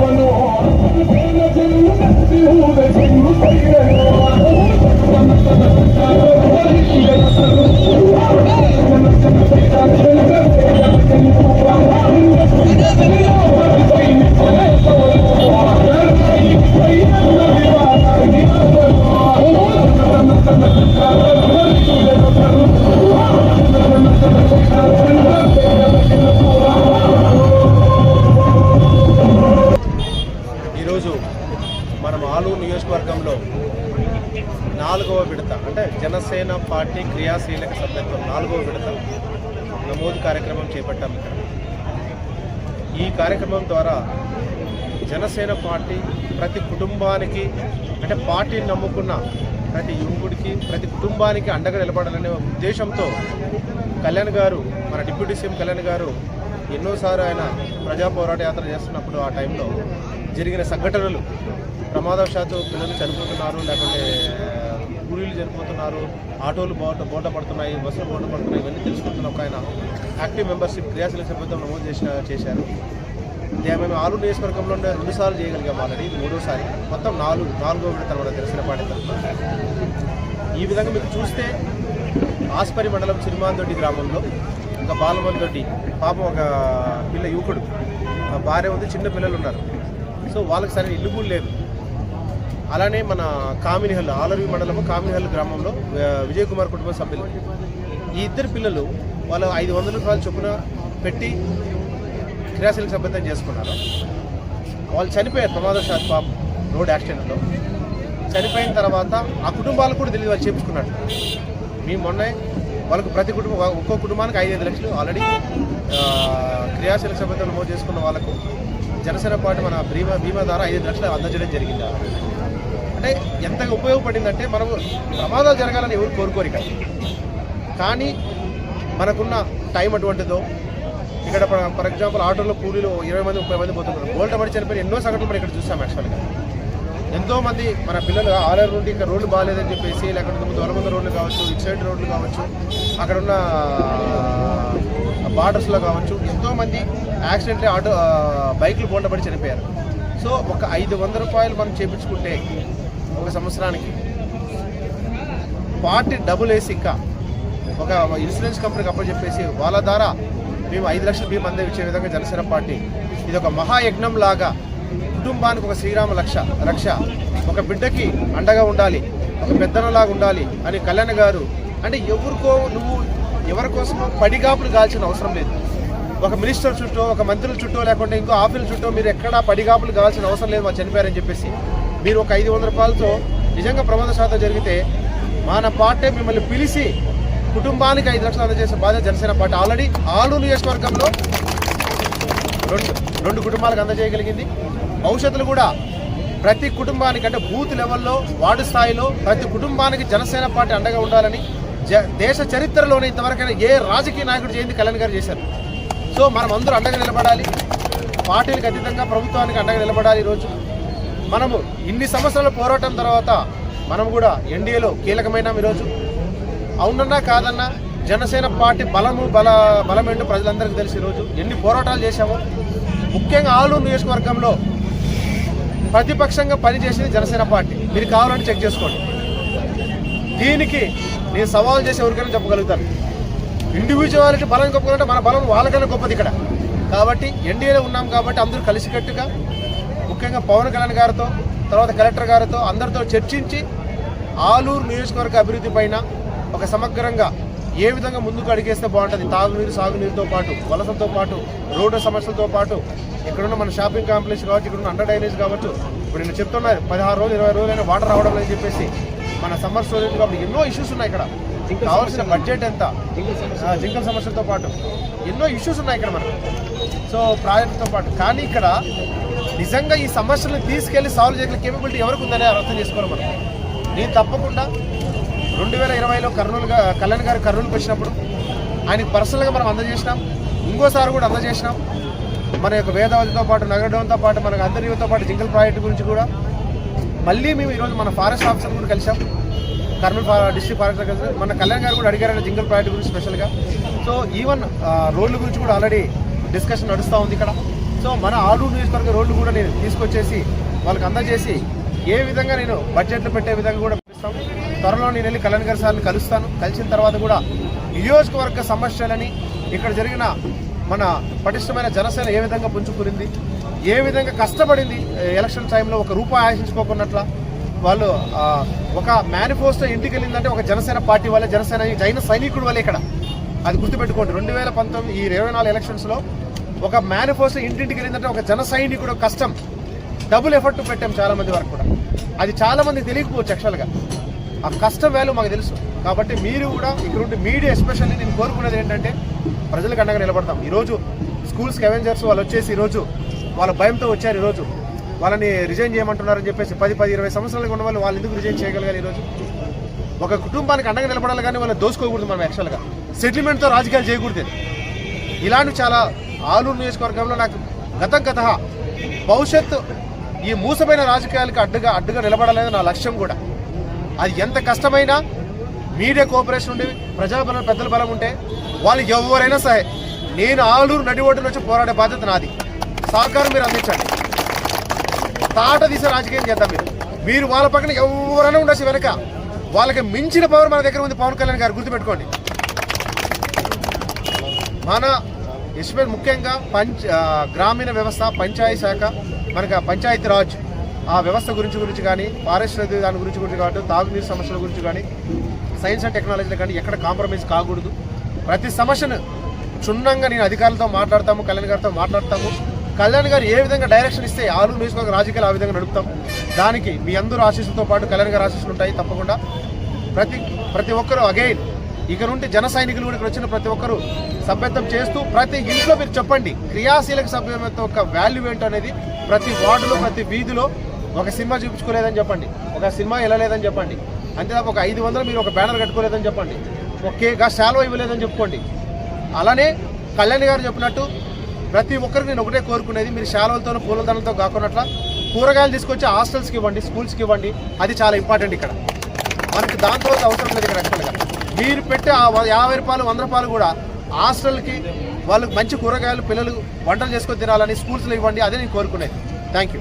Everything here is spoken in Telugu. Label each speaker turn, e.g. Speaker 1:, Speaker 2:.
Speaker 1: ఈరోజు పార్టీ క్రియాశీలక సభ్యత్వం నాలుగో విడత నమోదు కార్యక్రమం చేపట్టాం ఇక్కడ. ఈ కార్యక్రమం ద్వారా జనసేన పార్టీ ప్రతి కుటుంబానికి అంటే పార్టీని నమ్ముకున్న ప్రతి యువకుడికి ప్రతి కుటుంబానికి అండగా నిలబడాలనే ఉద్దేశంతో కళ్యాణ్ గారు మన డిప్యూటీ సీఎం కళ్యాణ్ గారు ఎన్నోసార్లు ఆయన ప్రజా పోరాట యాత్ర చేస్తున్నప్పుడు ఆ టైంలో జరిగిన సంఘటనలు ప్రమాదవశాత్తు పిల్లలు చనిపోతున్నారు లేకుంటే కూలీలు జరిపోతున్నారు ఆటోలు బోట బోట పడుతున్నాయి బస్సులు బోట పడుతున్నాయి ఇవన్నీ తెలుసుకుంటున్న ఒక ఆయన యాక్టివ్ మెంబర్షిప్ క్రియాశీలక సభ్యత్వం నమోదు చేసిన చేశారు. మేము ఆరు నియోజకవర్గంలో రెండుసార్లు చేయగలిగాం ఆల్రెడీ మూడోసారి. మొత్తం నాలుగు నాలుగో విడత కూడా తెలిసిన పాట ఈ విధంగా మీకు చూస్తే ఆస్పరి మండలం సిరిమాందొడ్డి గ్రామంలో ఒక బాలమందొడ్డి పాపం ఒక పిల్ల యువకుడు ఆ భార్య ఉంది చిన్న పిల్లలు ఉన్నారు. సో వాళ్ళకి సరైన ఇల్లు కూడా లేదు. అలానే మన కామినిహల్ ఆలర్వి మండలము కామినిహల్ గ్రామంలో విజయ్ కుమార్ కుటుంబ సభ్యులు. ఈ ఇద్దరు పిల్లలు వాళ్ళు ఐదు వందల రూపాయలు చొప్పున పెట్టి క్రియాశీల సభ్యతం చేసుకున్నారు. వాళ్ళు చనిపోయారు ప్రమాదశాత్ పాప రోడ్ యాక్సిడెంట్లో. చనిపోయిన తర్వాత ఆ కుటుంబాలకు కూడా తెలియదు వాళ్ళు చేపించుకున్నట్టు మేము మొన్నే వాళ్ళకు ప్రతి కుటుంబం ఒక్కో కుటుంబానికి ఐదైదు లక్షలు ఆల్రెడీ క్రియాశీలక సభ్యత నమోదు చేసుకున్న వాళ్ళకు జనసేన పార్టీ మన బీమా బీమా ద్వారా ఐదు లక్షలు అందజేయడం జరిగింది. అంటే ఎంతగా ఉపయోగపడిందంటే మనము ప్రమాదాలు జరగాలని ఎవరు కోరుకోరు ఇక్కడ కానీ మనకున్న టైం అటువంటిదో ఇక్కడ ఫర్ ఎగ్జాంపుల్ ఆటోలో కూలీలు ఇరవై మంది ముప్పై మంది పోతున్నారు. బోల్ట పడి చనిపోయిన ఎన్నో సంఘటనలు మనం ఇక్కడ చూసాం యాక్చువల్గా ఎంతోమంది మన పిల్లలు ఆలర్ నుండి ఇంకా రోడ్లు బాగాలేదని చెప్పేసి లేకపోతే దొరమంద రోడ్లు కావచ్చు ఇటు సైడ్ రోడ్లు కావచ్చు అక్కడ ఉన్న బార్డర్స్లో కావచ్చు ఎంతోమంది యాక్సిడెంట్ ఆటో బైక్లు బోల్ట చనిపోయారు. సో ఒక ఐదు వంద రూపాయలు మనం చేపించుకుంటే ఒక సంవత్సరానికి. పార్టీ డబుల్ వేసి ఇంకా. ఒక ఇన్సూరెన్స్ కంపెనీకి అప్పచెప్పేసి వాళ్ళ ద్వారా మేము ఐదు లక్షల బీమా అందించే విధంగా జనసేన పార్టీ ఇది ఒక మహాయజ్ఞం లాగా కుటుంబానికి ఒక శ్రీరామ లక్ష రక్ష. ఒక బిడ్డకి అండగా ఉండాలి ఒక పెద్దనలాగా ఉండాలి అని కళ్యాణ్ గారు అంటే ఎవరికో నువ్వు ఎవరి కోసమో పడిగాపులు కాల్చిన అవసరం లేదు. ఒక మినిస్టర్ చుట్టూ ఒక మంత్రుల చుట్టూ లేకుంటే ఇంకో ఆఫీసుల చుట్టూ మీరు ఎక్కడా పడిగాపులు కావాల్సిన అవసరం లేదు మా చనిపోయారని చెప్పేసి. మీరు ఒక ఐదు వందల రూపాయలతో నిజంగా ప్రమాద శాతం జరిగితే మన పార్టీ మిమ్మల్ని పిలిచి కుటుంబానికి ఐదు లక్షలు అందజేసే బాధ్యత జనసేన పార్టీ. ఆల్రెడీ ఆలు నియోజకవర్గంలో రెండు రెండు కుటుంబాలకు అందజేయగలిగింది. భవిష్యత్తులో కూడా ప్రతి కుటుంబానికి అంటే బూత్ లెవెల్లో వార్డు స్థాయిలో ప్రతి కుటుంబానికి జనసేన పార్టీ అండగా ఉండాలని దేశ చరిత్రలోనే ఇంతవరకైనా ఏ రాజకీయ నాయకుడు చేయింది కళ్యాణ్ గారు చేశారు. సో మనం అందరూ అండగా నిలబడాలి. పార్టీలకు అతీతంగా ప్రభుత్వానికి అండగా నిలబడాలి ఈరోజు. మనము ఇన్ని సంవత్సరాల పోరాటం తర్వాత మనం కూడా ఎన్డీఏలో కీలకమైన ఈరోజు. అవునన్నా కాదన్నా జనసేన పార్టీ బలము బల బలమేంటో ప్రజలందరికీ తెలిసి ఈరోజు. ఎన్ని పోరాటాలు చేశామో. ముఖ్యంగా ఆలూరు నియోజకవర్గంలో ప్రతిపక్షంగా పనిచేసింది జనసేన పార్టీ. మీరు కావాలని చెక్ చేసుకోండి. దీనికి నేను సవాల్ చేసి ఎవరికైనా చెప్పగలుగుతాను. ఇండివిజువాలిటీ బలం గొప్పదంటే మన బలం వాళ్ళకైనా గొప్పది ఇక్కడ. కాబట్టి ఎన్డీఏలో ఉన్నాం కాబట్టి అందరూ కలిసికట్టుగా ముఖ్యంగా పవన్ కళ్యాణ్ గారితో తర్వాత కలెక్టర్ గారితో అందరితో చర్చించి ఆలూరు నియోజకవర్గ అభివృద్ధి పైన ఒక సమగ్రంగా ఏ విధంగా ముందుకు అడిగేస్తే బాగుంటుంది. తాగునీరు సాగునీరుతో పాటు వలసతో పాటు రోడ్డు సమస్యలతో పాటు ఇక్కడున్న మన షాపింగ్ కాంప్లెక్స్ కావచ్చు ఇక్కడ ఉన్న అండర్ డ్రైనేజ్ కావచ్చు. ఇప్పుడు నేను చెప్తున్నారు పదహారు రోజులు ఇరవై రోజులైనా వాటర్ రావడం లేదని చెప్పేసి మన సమ్మర్ స్టోరేజ్ కాబట్టి ఎన్నో ఇష్యూస్ ఉన్నాయి ఇక్కడ. కావాల్సిన బడ్జెట్ ఎంత? జింకల సమస్యలతో పాటు ఎన్నో ఇష్యూస్ ఉన్నాయి ఇక్కడ మనకు. సో ప్రాజెక్టుతో పాటు. కానీ ఇక్కడ నిజంగా ఈ సమస్యలను తీసుకెళ్ళి సాల్వ్ చేయగల కేపబిలిటీ ఎవరికి ఉందని అర్థం చేసుకోవాలి మనం. నేను తప్పకుండా రెండు వేల ఇరవైలో కర్నూలుగా కళ్యాణ్ గారు కర్నూలుకి వచ్చినప్పుడు ఆయనకి పర్సనల్గా మనం అందజేసినాం. ఇంకోసారి కూడా అందజేసినాం. మన యొక్క వేదావతితో పాటు నగరడంతో పాటు మనకు అందరితో పాటు జింకల్ ప్రాజెక్టు గురించి కూడా. మళ్ళీ మేము ఈరోజు మన ఫారెస్ట్ ఆఫీసర్ కూడా కలిసాం కర్నూలు ఫా- డిస్ట్రిక్ట్ ఫారెస్ట్ కలిసి. మన కళ్యాణ్ గారు కూడా అడిగారు జింగల్ ప్రాజెక్ట్ గురించి స్పెషల్గా సో ఈవెన్ రోడ్ల గురించి కూడా ఆల్రెడీ డిస్కషన్ నడుస్తూ ఉంది ఇక్కడ. సో మన ఆలూరు నియోజకవర్గ రోడ్లు కూడా నేను తీసుకొచ్చేసి వాళ్ళకి అందజేసి ఏ విధంగా నేను బడ్జెట్లు పెట్టే విధంగా కూడా పిలుస్తాం త్వరలో నేను వెళ్ళి కళ్యాణ్ గారి సార్ని కలుస్తాను. కలిసిన తర్వాత కూడా నియోజకవర్గ సమస్యలని ఇక్కడ జరిగిన మన పటిష్టమైన జనసేన ఏ విధంగా పుంజుకురింది ఏ విధంగా కష్టపడింది ఎలక్షన్ టైంలో ఒక రూపాయి ఆశించుకోకున్నట్ల వాళ్ళు ఒక మేనిఫెస్టో ఇంటికి వెళ్ళిందంటే ఒక జనసేన పార్టీ వల్ల జనసేన జైన సైనికుడు వల్ల ఇక్కడ. అది గుర్తుపెట్టుకోండి. రెండు వేల పంతొమ్మిది ఈ ఇరవై నాలుగు ఎలక్షన్స్లో ఒక మేనిఫెస్టో ఇంటింటికి వెళ్ళిందంటే ఒక జన సైనికుడు కష్టం. డబుల్ ఎఫర్ట్ పెట్టాం చాలా మంది వరకు కూడా. అది చాలా మంది తెలియకపోవచ్చు యాక్చువల్గా ఆ కష్టం వాల్యూ మాకు తెలుసు. కాబట్టి మీరు కూడా ఇక్కడ ఉండి మీడియా ఎస్పెషల్లీ నేను కోరుకునేది ఏంటంటే ప్రజలకు అండగా నిలబడతాం. ఈరోజు స్కూల్స్కి అవెంజర్స్ వాళ్ళు వచ్చేసి ఈరోజు వాళ్ళ భయంతో వచ్చారు ఈరోజు. వాళ్ళని రిజైన్ చేయమంటున్నారని చెప్పేసి పది పది ఇరవై సంవత్సరాలకు ఉన్న వాళ్ళు వాళ్ళు ఎందుకు రిజైన్ చేయగలగాలి ఈరోజు? ఒక కుటుంబానికి అండగా నిలబడాలి కానీ వాళ్ళని దోసుకోకూడదు మనం యాక్చువల్గా సెటిల్మెంట్తో రాజకీయాలు చేయకూడదు. ఇలాంటివి చాలా ఆలూరు నియోజకవర్గంలో నాకు గతం గత భవిష్యత్తు ఈ మూసమైన రాజకీయాలకు అడ్డుగా అడ్డుగా నిలబడాలనేది నా లక్ష్యం కూడా. అది ఎంత కష్టమైనా మీడియా కోఆపరేషన్ ఉండి ప్రజాబలం పెద్దల బలం ఉంటే వాళ్ళు ఎవరైనా సరే నేను ఆలూరు నడి ఒడ్డు పోరాడే బాధ్యత నాది. సహకారం మీరు అందించండి. తాట తీసే రాజకీయం చేద్దాం మీరు. మీరు వాళ్ళ పక్కన ఎవరైనా ఉండొచ్చు వెనక. వాళ్ళకి మించిన పవర్ మన దగ్గర ఉంది పవన్ కళ్యాణ్ గారు గుర్తుపెట్టుకోండి. మన ఎస్పెషల్ ముఖ్యంగా పంచ గ్రామీణ వ్యవస్థ పంచాయతీ శాఖ మనకి పంచాయతీ రాజ్ ఆ వ్యవస్థ గురించి గురించి కానీ ఫారెస్ట్ దాని గురించి గురించి కాబట్టి తాగునీరు సమస్యల గురించి కానీ సైన్స్ అండ్ టెక్నాలజీలో కానీ ఎక్కడ కాంప్రమైజ్ కాకూడదు. ప్రతి సమస్యను క్షుణ్ణంగా నేను అధికారులతో మాట్లాడతాము కళ్యాణ్ గారితో మాట్లాడతాము. కళ్యాణ్ గారు ఏ విధంగా డైరెక్షన్ ఇస్తే ఆరు నియోజకవర్గ రాజకీయాలు ఆ విధంగా నడుపుతాం. దానికి మీ అందరూ ఆశీస్సులతో పాటు కళ్యాణ్ గారు ఆశీస్సులు ఉంటాయి తప్పకుండా. ప్రతి ప్రతి ఒక్కరూ అగైన్ ఇక నుండి జన సైనికులు కూడా ఇక్కడ వచ్చిన ప్రతి ఒక్కరూ సభ్యత్వం చేస్తూ ప్రతి ఇంట్లో మీరు చెప్పండి. క్రియాశీలక సభ్యత్వం యొక్క వాల్యూ ఏంటో అనేది ప్రతి వార్డులో ప్రతి వీధిలో ఒక సినిమా చూపించుకోలేదని చెప్పండి. ఒక సినిమా వెళ్ళలేదని చెప్పండి. అంతే తప్ప ఒక ఐదు వందలు మీరు ఒక బ్యానర్ కట్టుకోలేదని చెప్పండి. ఒకేగా శాలువ ఇవ్వలేదని చెప్పుకోండి. అలానే కళ్యాణ్ గారు చెప్పినట్టు ప్రతి ఒక్కరికి నేను ఒకటే కోరుకునేది మీరు శాలువలతో పూలదండలతో కాకున్నట్ల కూరగాయలు తీసుకొచ్చి హాస్టల్స్కి ఇవ్వండి స్కూల్స్కి ఇవ్వండి. అది చాలా ఇంపార్టెంట్ ఇక్కడ. మనకి దాంతో అవసరం లేదు ఇక్కడ యాక్చువల్గా మీరు పెట్టే ఆ యాభై రూపాయలు వంద రూపాయలు కూడా హాస్టల్కి వాళ్ళకి మంచి కూరగాయలు పిల్లలు వంటలు చేసుకొని తినాలని స్కూల్స్లో ఇవ్వండి. అదే నేను కోరుకునేది. Thank you